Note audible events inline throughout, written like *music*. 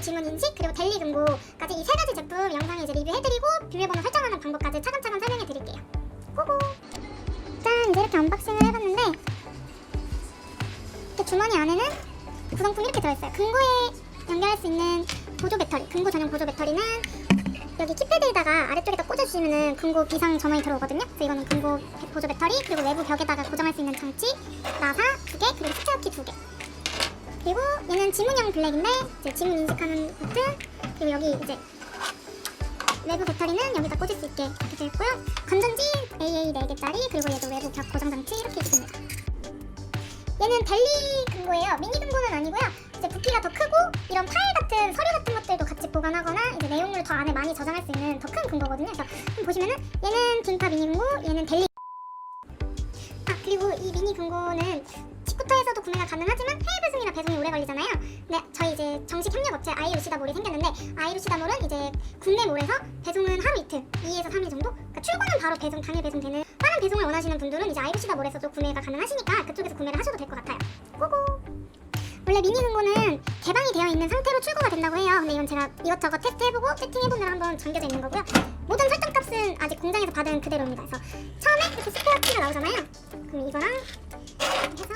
지문 인식 그리고 델리 금고까지 이 세 가지 제품 영상에 이제 리뷰해드리고 비밀번호 설정하는 방법까지 차근차근 설명해드릴게요. 고고. 짠 이제 이렇게 언박싱을 해봤는데 이렇게 주머니 안에는 구성품이 이렇게 들어있어요. 금고에 연결할 수 있는 보조 배터리, 금고 전용 보조 배터리는 여기 키패드에다가 아래쪽에다 꽂아주시면은 금고 비상 전원이 들어오거든요. 그래서 이거는 금고 보조 배터리 그리고 외부 벽에다가 고정할 수 있는 장치 나사 두 개 그리고 스페어키 두 개. 그리고 얘는 지문형 블랙인데 이제 지문 인식하는 버튼 그리고 여기 이제 외부 배터리는 여기다 꽂을 수 있게 이렇게 되어 있고요. 건전지 AA 4개짜리 그리고 얘도 외부 벽 고정 장치 이렇게 있습니다. 얘는 델리 금고예요. 미니 금고는 아니고요. 이제 부피가 더 크고 이런 파일 같은 서류 같은 것들도 같이 보관하거나 이제 내용물을 더 안에 많이 저장할 수 있는 더 큰 금고거든요. 그래서 보시면은 얘는 gin타 미니 금고, 얘는 델리. 아 그리고 이 미니 금고는 직구터에서도 구매가 가능하지만 해외 배송이라 배송이 오래 걸리잖아요. 근데 저희 이제 정식 협력 업체 아이루시다몰이 생겼는데 아이루시다몰은 이제 국내 몰에서 배송은 하루 이틀, 2에서 3일 정도. 그러니까 출고는 바로 배송 당일 배송되는 빠른 배송을 원하시는 분들은 이제 아이루시다몰에서도 구매가 가능하시니까 그쪽에서 구매를 하셔도 될 것 같아요. 고고. 원래 미니 금고는 개방이 되어 있는 상태로 출고가 된다고 해요. 근데 이건 제가 이것저것 테스트해보고 세팅해보느라 한번 잠겨져 있는 거고요. 모든 설정값은 아직 공장에서 받은 그대로입니다. 그래서 처음에 이렇게 스페어 키가 나오잖아요. 그럼 이거랑 해서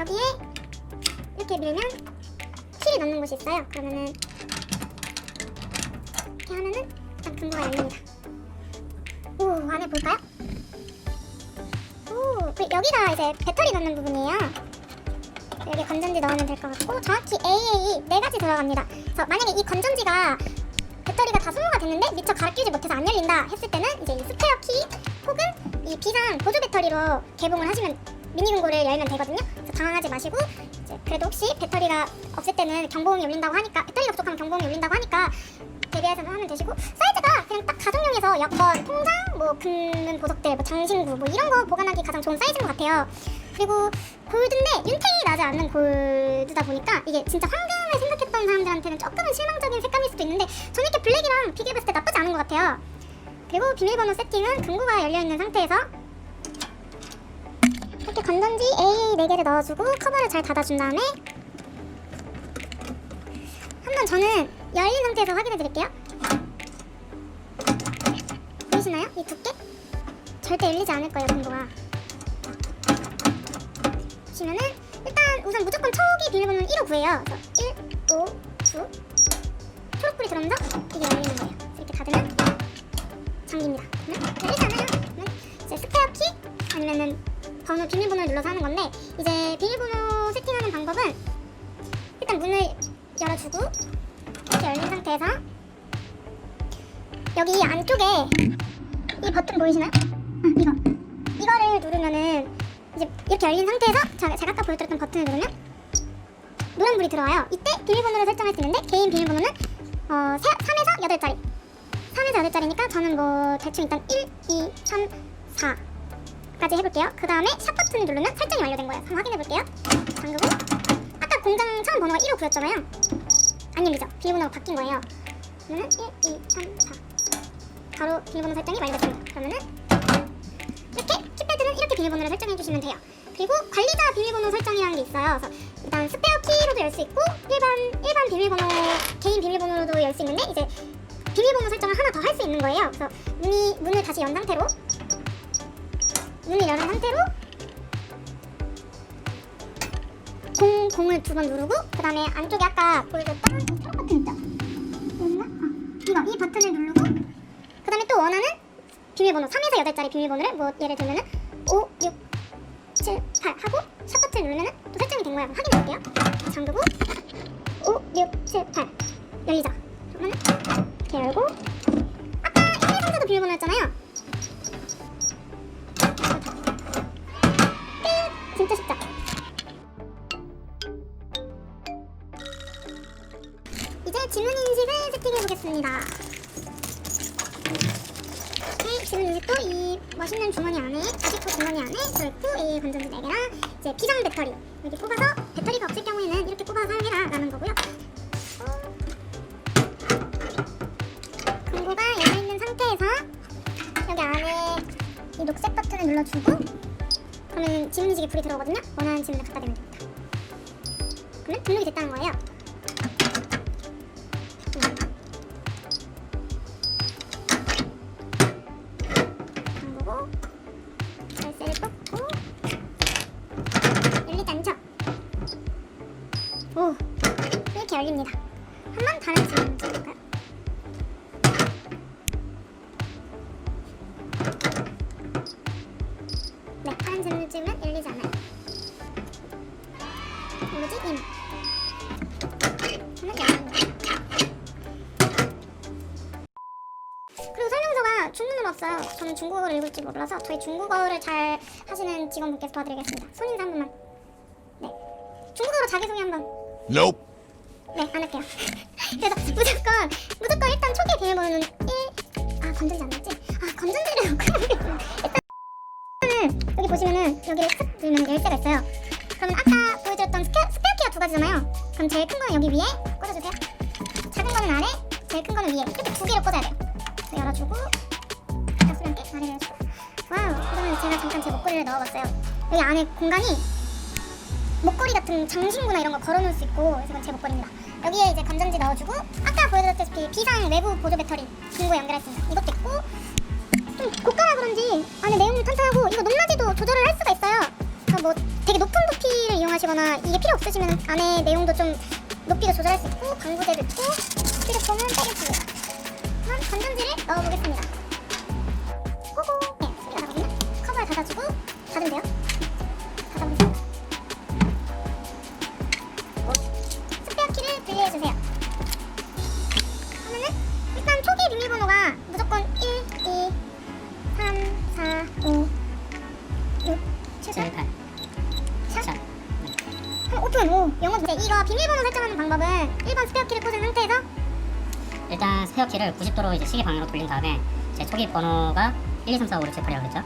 여기에 이렇게 밀면 키를 넣는 곳이 있어요. 그러면은 이렇게 하면은 일단 금고가 열립니다. 오 안에 볼까요? 오 그 여기가 이제 배터리 넣는 부분이에요. 여기 건전지 넣으면 될 것 같고 정확히 AA 네 가지 들어갑니다. 그래서 만약에 이 건전지가 배터리가 다 소모가 됐는데 미처 갈아 끼우지 못해서 안 열린다 했을 때는 이제 이 스페어 키 혹은 이 비상 보조 배터리로 개봉을 하시면 미니 금고를 열면 되거든요. 당황하지 마시고 그래도 혹시 배터리가 없을 때는 경보음이 울린다고 하니까 배터리가 부족하면 경보음이 울린다고 하니까 대비해서 하면 되시고 사이즈가 그냥 딱 가정용에서 여권, 통장, 뭐 금은 보석들, 뭐 장신구 뭐 이런 거 보관하기 가장 좋은 사이즈인 것 같아요. 그리고 골드인데 윤택이 나지 않는 골드다 보니까 이게 진짜 황금을 생각했던 사람들한테는 조금은 실망적인 색감일 수도 있는데 저는 이렇게 블랙이랑 비교해봤을 때 나쁘지 않은 것 같아요. 그리고 비밀번호 세팅은 금고가 열려있는 상태에서 이렇게 건전지 AA 4개를 넣어주고 커버를 잘 닫아준 다음에 한번 저는 열린 상태에서 확인해 드릴게요. 보이시나요? 이 두께? 절대 열리지 않을 거예요, 금고가. 보시면은 일단 우선 무조건 초기 비밀번호는 1호 9예요. 그래서 1, 5, 9 초록불이 들어오면서 이게 열리는 거예요. 이렇게 닫으면 잠깁니다. 그러면 열리지 않아요. 이제 스페어 키 아니면은 번호 비밀번호를 눌러서 하는 건데 이제 비밀번호 세팅하는 방법은 일단 문을 열어주고 이렇게 열린 상태에서 여기 안쪽에 이 버튼 보이시나요? 아, 이거 이거를 누르면은 이제 이렇게 열린 상태에서 제가, 제가 아까 보여드렸던 버튼을 누르면 노란불이 들어와요. 이때 비밀번호를 설정할 수 있는데 개인 비밀번호는 어, 3에서 8자리 3에서 8자리니까 저는 뭐 대충 일단 1, 2, 3, 4 까지 해볼게요. 그 다음에 샵 버튼을 누르면 설정이 완료된 거예요. 한번 확인해볼게요. 잠그고 아까 공장 처음 번호가 1호 9였잖아요. 안 열리죠? 비밀번호가 바뀐 거예요. 그러면 1, 2, 3, 4 바로 비밀번호 설정이 완료됐습니다. 그러면은 이렇게 키패드는 이렇게 비밀번호를 설정해 주시면 돼요. 그리고 관리자 비밀번호 설정이라는 게 있어요. 그래서 일단 스페어 키로도 열 수 있고 일반 일반 비밀번호 개인 비밀번호로도 열 수 있는데 이제 비밀번호 설정을 하나 더 할 수 있는 거예요. 그래서 문이 문을 다시 연 상태로 문을 열은 상태로 공 공을 두 번 누르고 그 다음에 안쪽에 아까 보여줬던 스톱 버튼 있죠? 아, 이거 이 버튼을 누르고 그 다음에 또 원하는 비밀번호 3에서 8자리 비밀번호를 뭐 예를 들면은 5, 6, 7, 8 하고 샵 버튼 누르면은 또 설정이 된. 한번 확인해 볼게요. 잠그고 5, 6, 7, 8 열리죠. 그러면은 이렇게 열고 아까 1, 2, 3, 4도 비밀번호였잖아요. 진짜 쉽죠? 이제 지문 인식을 세팅해 보겠습니다. 네, 지문 인식도 이 멋있는 주머니 안에 아직도 주머니 안에 들어있고 이 건전지 4개랑 이제 비상 배터리 여기 꼽아서 배터리가 없을 경우에는 이렇게 꼽아서 사용해라 라는 거고요. 어, 금고가 열려있는 상태에서 여기 안에 이 녹색 버튼을 눌러주고 그러면 지문 인식에 불이 들어오거든요. 원하는 질문을 갖다 대면 됩니다. 그러면 등록이 됐다는 거예요. 오, 이렇게 열립니다. 한 번 다른 질문 드릴까요? 네, 다른 질문 찍으면 열리지 않아요. 뭐지? 임. 하면 열립니다. 그리고 설명서가 중문으로 없어요. 저는 중국어를 읽을 줄 몰라서 저희 중국어를 잘 하시는 직원분께서 도와드리겠습니다. 손인사 한 번만. 네. 중국어로 자기소개 한 번. Nope. 네, 안 할게요. *laughs* 그래서 무조건 무조건 일단 초기 비밀번호는 1. 아, 건전지 안 났지? 아, 건전지를 *laughs* 일단 여기 보시면은 여기를 쓱 누르면 열쇠가 있어요. 그러면 아까 보여드렸던 스페, 스페어 키가 두 가지잖아요. 그럼 제일 큰 거는 여기 위에 꽂아주세요. 작은 거는 아래, 제일 큰 거는 위에 이렇게 두 개를 꽂아야 돼요. 열어주고 가스함께 아래를 열어주고 와우, 그러면 제가 잠깐 제 목걸이를 넣어봤어요. 여기 안에 공간이 목걸이 같은 장신구나 이런 거 걸어놓을 수 있고 그래서 이건 제 목걸이입니다. 여기에 이제 건전지 넣어주고 아까 보여드렸다시피 비상 외부 보조 배터리 금고 연결했습니다. 이것도 있고 좀 고가라 그런지 안에 내용물 탄탄하고 이거 높낮이도 조절을 할 수가 있어요. 그래서 뭐 되게 높은 부피를 이용하시거나 이게 필요 없으시면 안에 내용도 좀 높이도 조절할 수 있고 방부제도 있고 휴대폰은 빼겠습니다. 그럼 건전지를 넣어보겠습니다. 7, 7, 8. 샵? 샵. 그럼 오픈! 오! 영어 네, 이거 비밀번호 설정하는 방법은 1번 스페어 키를 꽂은 상태에서 일단 스페어 키를 90도로 이제 시계 방향으로 돌린 다음에 제 초기 번호가 1, 2, 3, 4, 5, 6, 7, 8이라고 그랬죠.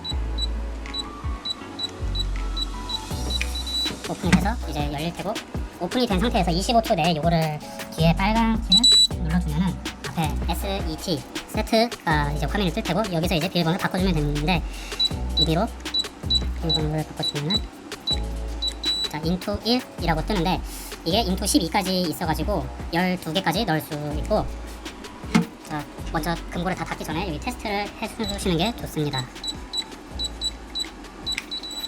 오픈이 돼서 이제 열릴 테고 오픈이 된 상태에서 25초 내에 요거를 뒤에 빨간 키를 눌러주면은 앞에 SET 세트가 이제 화면이 뜰 테고 여기서 이제 비밀번호를 바꿔주면 되는데 이 뒤로 비밀번호를 바꿔주면은 자 인투 1이라고 뜨는데 이게 인투 12까지 있어가지고 12개까지 넣을 수 있고 자 먼저 금고를 다 닫기 전에 여기 테스트를 해주시는 게 좋습니다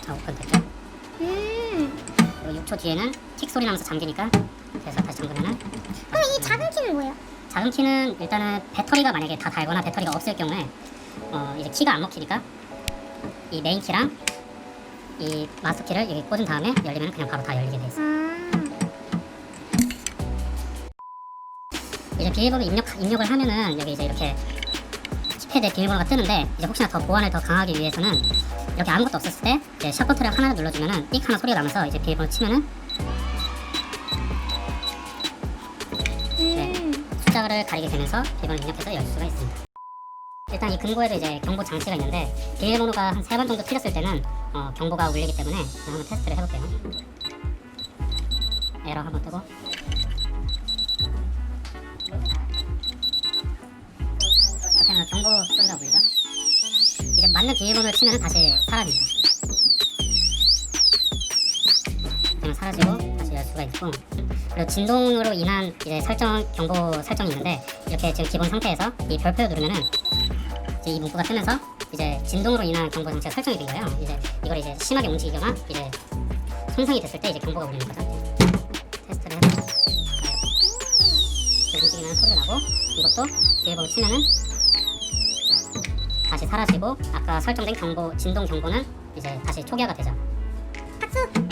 자 오픈 됐죠? 음 그리고 6초 뒤에는 틱 소리 나면서 잠기니까 그래서 다시 잠그면은 그럼 이 작은 키는 뭐예요? 작은 키는 일단은 배터리가 만약에 다 달거나 배터리가 없을 경우에 어 이제 키가 안 먹히니까 이 메인 키랑 이 마스터 키를 여기 꽂은 다음에 열리면 그냥 바로 다 열리게 돼 있어요. 아 이제 비밀번호 입력 입력을 하면은 여기 이제 이렇게 키패드에 비밀번호가 뜨는데 이제 혹시나 더 보안을 더 강하기 위해서는 이렇게 아무것도 없었을 때 이제 샵 버튼을 하나 눌러주면은 삑 하나 소리가 나면서 이제 비밀번호 치면은 음. 숫자를 가리게 되면서 비밀번호 입력해서 열 수가 있습니다. 일단 이 금고에도 이제 경보 장치가 있는데 비밀번호가 한 세 번 정도 틀렸을 때는 어, 경보가 울리기 때문에 한번 테스트를 해볼게요. 에러 한번 뜨고 이렇게 하면 경보 소리가 울리죠. 이제 맞는 비밀번호를 치면 다시 사라집니다. 그냥 사라지고 다시 열 수가 있고 그리고 진동으로 인한 이제 설정 경보 설정이 있는데 이렇게 지금 기본 상태에서 이 별표 누르면은 이제 이 문구가 뜨면서 이제 진동으로 인한 경보 장치가 설정이 된 거예요. 이제 이걸 이제 심하게 움직이거나 이제 손상이 됐을 때 이제 경보가 울리는 거죠. 테스트를 해서 움직이면 소리가 나고 이것도 비밀번호 치면은 다시 사라지고 아까 설정된 경보 진동 경보는 이제 다시 초기화가 되죠. 박수